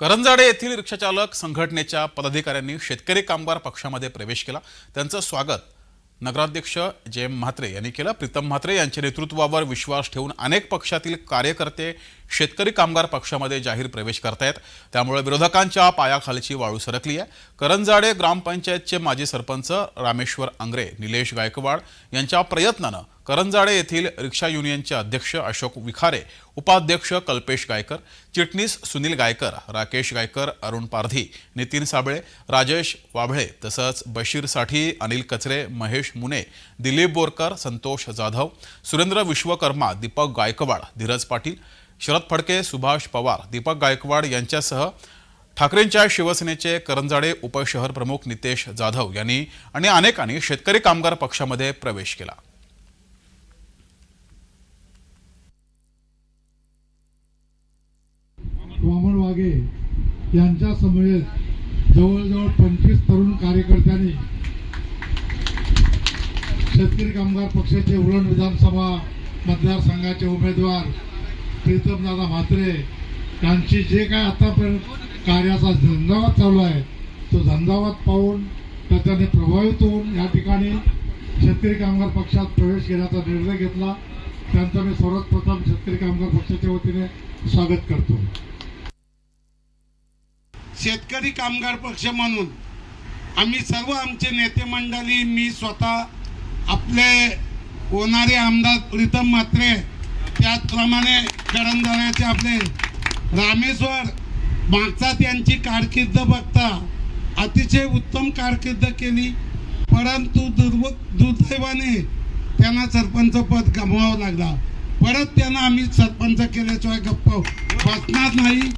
करंजाडे येथील रिक्षाचालक संघटनेच्या पदाधिकाऱ्यांनी शेतकरी कामगार पक्षामध्ये प्रवेश केला. त्यांचं स्वागत नगराध्यक्ष जेम म्हात्रे यांनी केलं. प्रीतम म्हात्रे यांच्या नेतृत्वावर विश्वास ठेवून अनेक पक्षातील कार्यकर्ते शेतकरी कामगार पक्षामध्ये जाहीर प्रवेश करतायत. त्यामुळे विरोधकांच्या पायाखालची वाळू सरकली आहे. करंजाडे ग्रामपंचायतचे माजी सरपंच रामेश्वर आंग्रे निलेश गायकवाड यांच्या प्रयत्नानं करंजाडे येथील रिक्षा युनियनचे अध्यक्ष अशोक विखारे उपाध्यक्ष कल्पेश गायकर चिटणीस सुनील गायकर राकेश गायकर अरुण पारधी नितीन साबळे राजेश वाभळे तसंच बशीरसाठी अनिल कचरे महेश मुने दिलीप बोरकर संतोष जाधव सुरेंद्र विश्वकर्मा दीपक गायकवाड धीरज पाटील शरद फडके सुभाष पवार दीपक गायकवाड यांच्यासह ठाकरेंच्या शिवसेनेचे करंजाडे उपशहर प्रमुख नितेश जाधव यांनी आणि अनेकांनी शेतकरी कामगार पक्षामध्ये प्रवेश केला. वाघे यांच्या समवेत जवळजवळ पंचवीस तरुण कार्यकर्त्यांनी शेतकरी कामगार पक्षाचे उरण विधानसभा मतदारसंघाचे उमेदवार प्रीतमदादा म्हात्रे यांची जे काय आतापर्यंत कार्याचा झंझावात चालू आहे तो झंझावात पाहून त्याच्याने प्रभावित होऊन या ठिकाणी शेतकरी कामगार पक्षात प्रवेश घेण्याचा निर्णय घेतला. त्यांचं मी सर्वप्रथम शेतकरी कामगार पक्षाच्या वतीने स्वागत करतो. शेतकरी कामगार पक्ष म्हणून आम्ही सर्व आमचे नेते मंडळी मी स्वतः आपले होणारे आमदार प्रीतम म्हात्रे त्याचप्रमाणे करंदळ्याचे आपले रामेश्वर मागचा त्यांची कारकीर्द बघता अतिशय उत्तम कारकीर्द केली. परंतु दुर्व दुर्दैवाने त्यांना सरपंच पद गमवावं लागला. परत त्यांना आम्ही सरपंच केल्याशिवाय गप्प बसणार नाही.